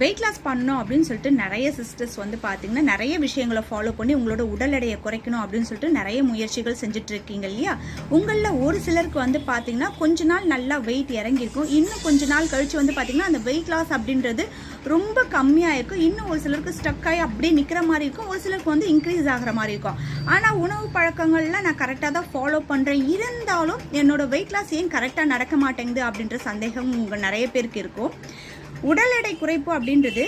Weight loss பண்ணணும் அப்படின்னு சொல்லிட்டு நிறைய சிஸ்டர்ஸ் வந்து பார்த்தீங்கன்னா நிறைய விஷயங்களை ஃபாலோ பண்ணி உங்களோட உடல் எடையை குறைக்கணும் அப்படின்னு சொல்லிட்டு நிறைய முயற்சிகள் செஞ்சுட்டு இருக்கீங்க இல்லையா? உங்களில் ஒரு சிலருக்கு வந்து பார்த்தீங்கன்னா கொஞ்ச நாள் நல்லா வெயிட் இறங்கியிருக்கும். இன்னும் கொஞ்ச நாள் கழிச்சு வந்து பார்த்தீங்கன்னா அந்த வெயிட் லாஸ் அப்படின்றது ரொம்ப கம்மியாக இருக்கும். இன்னும் ஒரு சிலருக்கு ஸ்டக் ஆகி அப்படியே நிற்கிற மாதிரி இருக்கும். ஒரு சிலருக்கு வந்து இன்க்ரீஸ் ஆகிற மாதிரி இருக்கும். ஆனால் உணவு பழக்கங்கள்லாம் நான் கரெக்டாக தான் ஃபாலோ பண்ணுறேன் இருந்தாலும் என்னோட வெயிட் லாஸ் ஏன் கரெக்டாக நடக்க மாட்டேங்குது அப்படின்ற சந்தேகம் உங்கள் நிறைய பேருக்கு இருக்கும். உடல் எடை குறைப்பு அப்படின்றது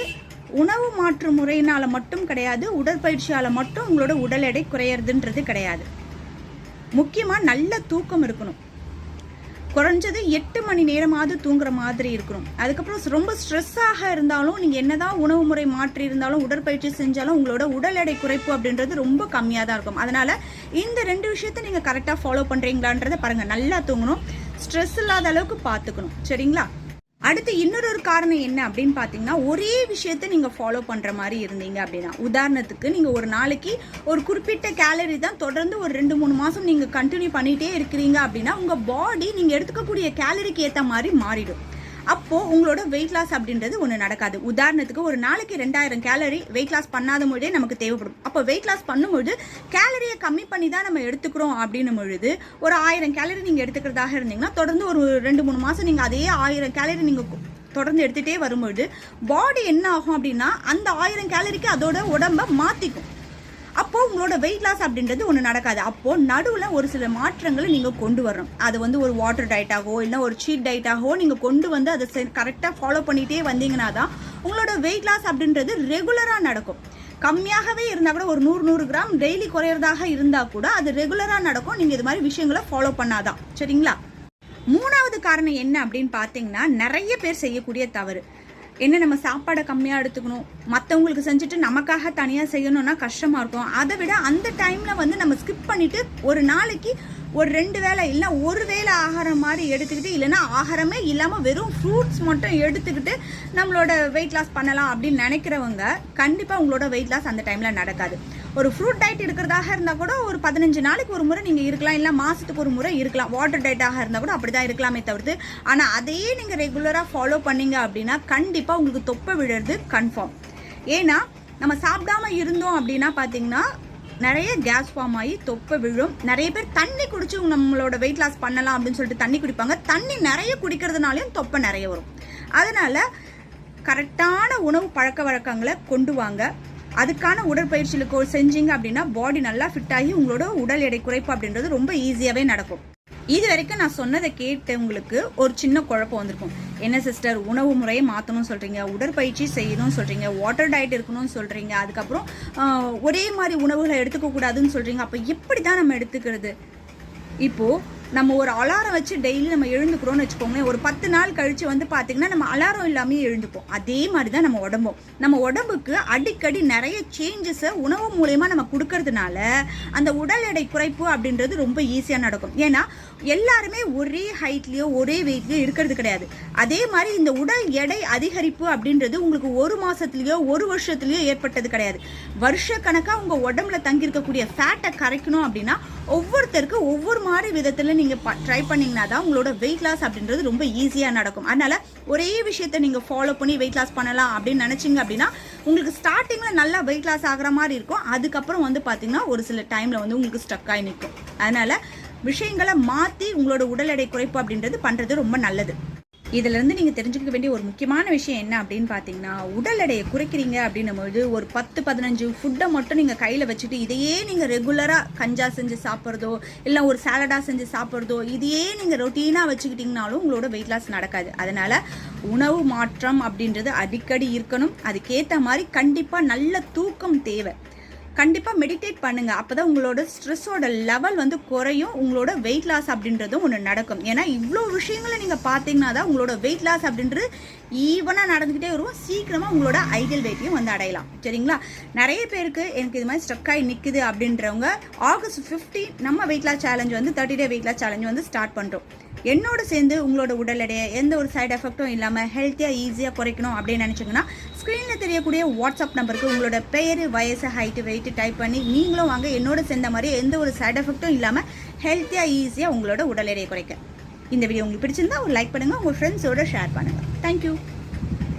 உணவு மாற்று முறையினால் மட்டும் கிடையாது உடற்பயிற்சியால் மட்டும் உங்களோட உடல் எடை குறையிறதுன்றது கிடையாது. முக்கியமாக நல்ல தூக்கம் இருக்கணும். குறைஞ்சது எட்டு மணி நேரமாவது தூங்குற மாதிரி இருக்கணும். அதுக்கப்புறம் ரொம்ப ஸ்ட்ரெஸ்ஸாக இருந்தாலும் நீங்கள் என்னதான் உணவு முறை மாற்றி இருந்தாலும் உடற்பயிற்சி செஞ்சாலும் உங்களோட உடல் எடை குறைப்பு அப்படின்றது ரொம்ப கம்மியாக தான் இருக்கும். அதனால இந்த ரெண்டு விஷயத்தை நீங்கள் கரெக்டாக ஃபாலோ பண்ணுறீங்களான்றதை பாருங்கள் நல்லா தூங்கணும். ஸ்ட்ரெஸ் இல்லாத அளவுக்கு பார்த்துக்கணும் சரிங்களா? அடுத்து இன்னொரு ஒரு காரணம் என்ன அப்படின்னு பார்த்தீங்கன்னா ஒரே விஷயத்த நீங்கள் ஃபாலோ பண்ணுற மாதிரி இருந்தீங்க அப்படின்னா உதாரணத்துக்கு நீங்கள் ஒரு நாளைக்கு ஒரு குறிப்பிட்ட கேலரி தான் தொடர்ந்து ஒரு ரெண்டு மூணு மாதம் நீங்கள் கண்டினியூ பண்ணிகிட்டே இருக்கிறீங்க அப்படின்னா உங்கள் பாடி நீங்கள் எடுத்துக்கக்கூடிய கேலரிக்கு ஏற்ற மாதிரி மாறிடும். அப்போது உங்களோட வெயிட் லாஸ் அப்படின்றது ஒன்று நடக்காது. உதாரணத்துக்கு ஒரு நாளைக்கு ரெண்டாயிரம் கேலரி வெயிட் லாஸ் பண்ணாத பொழுதே நமக்கு தேவைப்படும். அப்போ வெயிட் லாஸ் பண்ணும்பொழுது கேலரியை கம்மி பண்ணி தான் நம்ம எடுத்துக்கிறோம் அப்படின்னும் பொழுது ஒரு ஆயிரம் கேலரி நீங்கள் எடுத்துக்கிறதாக இருந்தீங்கன்னா தொடர்ந்து ஒரு ரெண்டு மூணு மாதம் நீங்கள் அதே ஆயிரம் கேலரி நீங்கள் தொடர்ந்து எடுத்துகிட்டே வரும்பொழுது பாடி என்ன ஆகும் அப்படின்னா அந்த ஆயிரம் கேலரிக்கு அதோட உடம்ப மாற்றிக்கும் அப்போ உங்களோட வெயிட் லாஸ் அப்படின்றது ஒன்று நடக்காது. அப்போ நடுவில் ஒரு சில மாற்றங்களை நீங்கள் கொண்டு வரணும். அது வந்து ஒரு வாட்டர் டயட்டாகவோ இல்லை ஒரு சீட் டயட்டாகவோ நீங்கள் கொண்டு வந்து அதை கரெக்டாக ஃபாலோ பண்ணிகிட்டே வந்தீங்கன்னா தான் உங்களோட வெயிட் லாஸ் அப்படின்றது ரெகுலராக நடக்கும். கம்மியாகவே இருந்தால் கூட ஒரு நூறு நூறு கிராம் டெய்லி குறையிறதாக இருந்தால் கூட அது ரெகுலராக நடக்கும். நீங்கள் இது மாதிரி விஷயங்களை ஃபாலோ பண்ணாதான் சரிங்களா? மூணாவது காரணம் என்ன அப்படின்னு பார்த்தீங்கன்னா நிறைய பேர் செய்யக்கூடிய தவறு. என்ன நம்ம சாப்பாடை கம்மியாக எடுத்துக்கணும்? மற்றவங்களுக்கு செஞ்சுட்டு நமக்காக தனியாக செய்யணும்னா கஷ்டமாக இருக்கும். அதை விட அந்த டைமில் வந்து நம்ம ஸ்கிப் பண்ணிவிட்டு ஒரு நாளைக்கு ஒரு ரெண்டு வேளை இல்லை ஒரு வேளை ஆகாரம் மாதிரி எடுத்துக்கிட்டு இல்லைன்னா ஆகாரமே இல்லாமல் வெறும் ஃப்ரூட்ஸ் மட்டும் எடுத்துக்கிட்டு நம்மளோட வெயிட் லாஸ் பண்ணலாம் அப்படின்னு நினைக்கிறவங்க கண்டிப்பாக உங்களோட வெயிட் லாஸ் அந்த டைமில் நடக்காது. ஒரு ஃப்ரூட் டயட் இருக்கிறதாக இருந்தால் கூட ஒரு பதினஞ்சு நாளைக்கு ஒரு முறை நீங்கள் இருக்கலாம். இல்லை மாதத்துக்கு ஒரு முறை இருக்கலாம். வாட்டர் டயட்டாக இருந்தால் கூட அப்படி தான் இருக்கலாமே தவிர்த்து. ஆனால் அதையே நீங்கள் ரெகுலராக ஃபாலோ பண்ணீங்க அப்படின்னா கண்டிப்பாக உங்களுக்கு தொப்பை விழுறது கன்ஃபார்ம் ஏன்னா நம்ம சாப்பிடாம இருந்தோம் அப்படின்னா பார்த்தீங்கன்னா நிறைய கேஸ் ஃபார்ம் ஆகி தொப்பை விழும். நிறைய பேர் தண்ணி குடிச்சு நம்மளோட வெயிட் லாஸ் பண்ணலாம் அப்படின்னு சொல்லிட்டு தண்ணி குடிப்பாங்க. தண்ணி நிறைய குடிக்கிறதுனாலையும் தொப்பை நிறைய வரும். அதனால கரெக்டான உணவு பழக்க வழக்கங்களை கொண்டு வாங்க. அதுக்கான உடற்பயிற்சியில் செஞ்சீங்க அப்படின்னா பாடி நல்லா ஃபிட் ஆகி உங்களோட உடல் எடை குறைப்பு அப்படின்றது ரொம்ப ஈஸியாகவே நடக்கும். இது வரைக்கும் நான் சொன்னதை கேட்டு உங்களுக்கு ஒரு சின்ன குழப்பம் வந்திருக்கும். என்ன சிஸ்டர் உணவு முறையை மாற்றணும்னு சொல்கிறீங்க உடற்பயிற்சி செய்யணும்னு சொல்கிறீங்க வாட்டர் டயட் இருக்கணும்னு சொல்கிறீங்க அதுக்கப்புறம் ஒரே மாதிரி உணவுகளை எடுத்துக்கக்கூடாதுன்னு சொல்கிறீங்க அப்போ எப்படி தான் நம்ம எடுத்துக்கிறது? இப்போது நம்ம ஒரு அலாரம் வச்சு டெய்லி நம்ம எழுந்துக்கிறோம்னு வச்சுக்கோங்களேன் ஒரு பத்து நாள் கழித்து வந்து பார்த்தீங்கன்னா நம்ம அலாரம் இல்லாமல் எழுந்துப்போம். அதே மாதிரி தான் நம்ம உடம்பும். நம்ம உடம்புக்கு அடிக்கடி நிறைய சேஞ்சஸை உணவு மூலயமா நம்ம கொடுக்கறதுனால அந்த உடல் எடை குறைப்பு அப்படின்றது ரொம்ப ஈஸியாக நடக்கும். ஏன்னா எல்லாருமே ஒரே ஹைட்லேயோ ஒரே வெயிட்லேயோ இருக்கிறது கிடையாது. அதே மாதிரி இந்த உடல் எடை அதிகரிப்பு அப்படின்றது உங்களுக்கு ஒரு மாதத்துலேயோ ஒரு வருஷத்துலேயோ ஏற்பட்டது கிடையாது. வருஷ கணக்காக உங்கள் உடம்புல தங்கியிருக்கக்கூடிய ஃபேட்டை கரைக்கணும் அப்படின்னா ஒவ்வொருத்தருக்கு ஒவ்வொரு மாதிரி விதத்தில் நீங்கள் ட்ரை பண்ணீங்கன்னா தான் உங்களோட வெயிட் லாஸ் அப்படின்றது ரொம்ப ஈஸியாக நடக்கும். அதனால் ஒரே விஷயத்தை நீங்கள் ஃபாலோ பண்ணி வெயிட் லாஸ் பண்ணலாம் அப்படின்னு நினச்சிங்க அப்படின்னா உங்களுக்கு ஸ்டார்டிங்கில் நல்லா வெயிட் லாஸ் ஆகிற மாதிரி இருக்கும். அதுக்கப்புறம் வந்து பார்த்திங்கன்னா ஒரு சில டைமில் வந்து உங்களுக்கு ஸ்டக் ஆகி நிற்கும் அதனால் விஷயங்களை மாற்றி உங்களோட உடல் எடை குறைப்பு அப்படின்றது பண்ணுறது ரொம்ப நல்லது. இதுல இருந்து நீங்க தெரிஞ்சுக்க வேண்டிய ஒரு முக்கியமான விஷயம் என்ன அப்படின்னு பாத்தீங்கன்னா உடல் எடையை குறைக்கிறீங்க அப்படின்னும் பொழுது ஒரு பத்து பதினஞ்சு ஃபுட்டை மட்டும் நீங்க கையில வச்சுட்டு இதையே நீங்க ரெகுலரா கஞ்சா செஞ்சு சாப்பிட்றதோ இல்லை ஒரு சாலடா செஞ்சு சாப்பிட்றதோ இதையே நீங்க ரொட்டீனா வச்சுக்கிட்டீங்கனாலும் உங்களோட வெயிட் லாஸ் நடக்காது. அதனால உணவு மாற்றம் அப்படின்றது அடிக்கடி இருக்கணும். அதுக்கேற்ற மாதிரி கண்டிப்பா நல்ல தூக்கம் தேவை. கண்டிப்பாக மெடிடேட் பண்ணுங்க. அப்பதான் உங்களோட ஸ்ட்ரெஸ்ஸோட லெவல் வந்து குறையும். உங்களோட வெயிட் லாஸ் அப்படின்றதும் ஒன்று நடக்கும். ஏன்னா இவ்வளோ விஷயங்களை நீங்கள் பார்த்தீங்கன்னா தான் உங்களோட வெயிட் லாஸ் அப்படின்றது ஈவனாக நடந்துக்கிட்டே வரும். சீக்கிரமாக உங்களோட ஐடியல் வெயிட்டையும் வந்து அடையலாம். சரிங்களா? நிறைய பேருக்கு எனக்கு இது மாதிரி ஸ்ட்ரக் ஆகி நிற்குது அப்படின்றவங்க ஆகஸ்ட் 15 நம்ம வெயிட் லாஸ் சேலஞ்ச் வந்து thirty day weight loss challenge வந்து ஸ்டார்ட் பண்ணுறோம் என்னோட சேர்ந்து உங்களோட உடல் எடையை எந்த ஒரு சைடு எஃபெக்ட்டும் இல்லாமல் ஹெல்த்தியாக ஈஸியாக குறைக்கணும் அப்படின்னு நினச்சிங்கன்னா ஸ்க்ரீனில் தெரியக்கூடிய வாட்ஸ்அப் நம்பருக்கு உங்களோட பெயர் வயசு ஹைட்டு வெயிட்டு டைப் பண்ணி நீங்களும் வாங்க. என்னோட சேர்ந்த மாதிரி எந்த ஒரு சைடு எஃபெக்ட்டும் இல்லாமல் ஹெல்த்தியாக ஈஸியாக உங்களோட உடல் எடையை குறைக்க. இந்த வீடியோ உங்களுக்கு பிடிச்சிருந்தா ஒரு லைக் பண்ணுங்கள் உங்கள் ஃப்ரெண்ட்ஸோட ஷேர் பண்ணுங்கள் தேங்க்யூ